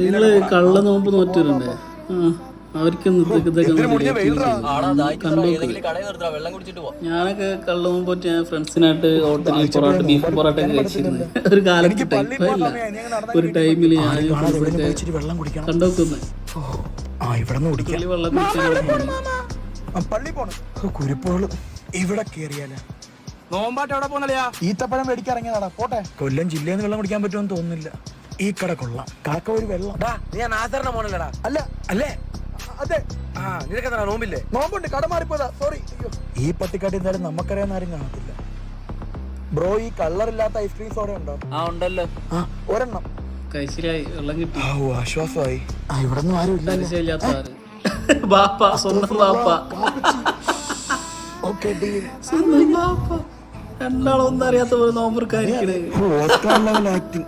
നിങ്ങൾ കള്ള നോമ്പ് നോറ്റിട്ടുണ്ട് ഞാനൊക്കെ കള്ള നോമ്പ് പറ്റി ഞാൻ ഫ്രണ്ട്സിനായിട്ട് ഹോട്ടലിൽ പൊറോട്ട ബീഫ് പൊറോട്ട ഒക്കെ കഴിച്ചിരുന്നു. ഒരു കാലത്ത് ഇല്ല. ഒരു ടൈമിൽ ഞാൻ ഇച്ചിരി വെള്ളം കുടിക്കണം. കണ്ടോക്കുന്നു ഓ, ആ ഇവിടെ നിന്ന് കുടിക്കാം. പുള്ളി വെള്ളം കുടിക്കാൻ ആ, പള്ളി പോണം. കുരുപ്പുകളും ഇവിടെ കേറിയാലേ. നോമ്പാട്ട് എവിടെ പോന്നല്ലയാ ഈത്തപ്പഴം മേടിക്കാൻ ഇറങ്ങിയതാടാ. പോട്ടെ. കൊല്ലം ജില്ലയിൽ നിന്ന് വെള്ളം കുടിക്കാൻ പറ്റുമെന്ന് തോന്നുന്നില്ല. ഈ കട കൊള്ളാം. കാക്ക ഒരു വെള്ളം. നീ നാസറിന്റെ മോനല്ലടാ അല്ല അല്ലേ? അതെ. ആ നിനക്ക് എന്താ നോമ്പില്ലേ? നോമ്പുണ്ട് കട മാറിപ്പോയതാ. സോറി ഈ പത്തിക്കാട്ടി എന്തായാലും നമുക്കറിയാൻ ആരും കാണത്തില്ല. ബ്രോ ഈ കളറില്ലാത്ത ഐസ്ക്രീം സോഡ ഉണ്ടോ? ആ ഉണ്ടല്ലോ. ആ ഒരെണ്ണം. കഴിച്ചിലായി വെള്ളം കിട്ടി. ആ ഓ ആശ്വാസമായി. ആ ഇവിടെ ഒന്നും ആരും ഇല്ല ബാപ്പ സ്വന്തം ബാപ്പ. ഓക്കെ ഡീൽ സ്വന്തം ബാപ്പ. രണ്ടാളൊന്നും അറിയാത്ത പോലെ നോമ്പർക്കാരിക്കണേ ഓസ്കാർ ലെവൽ ആക്ടിങ്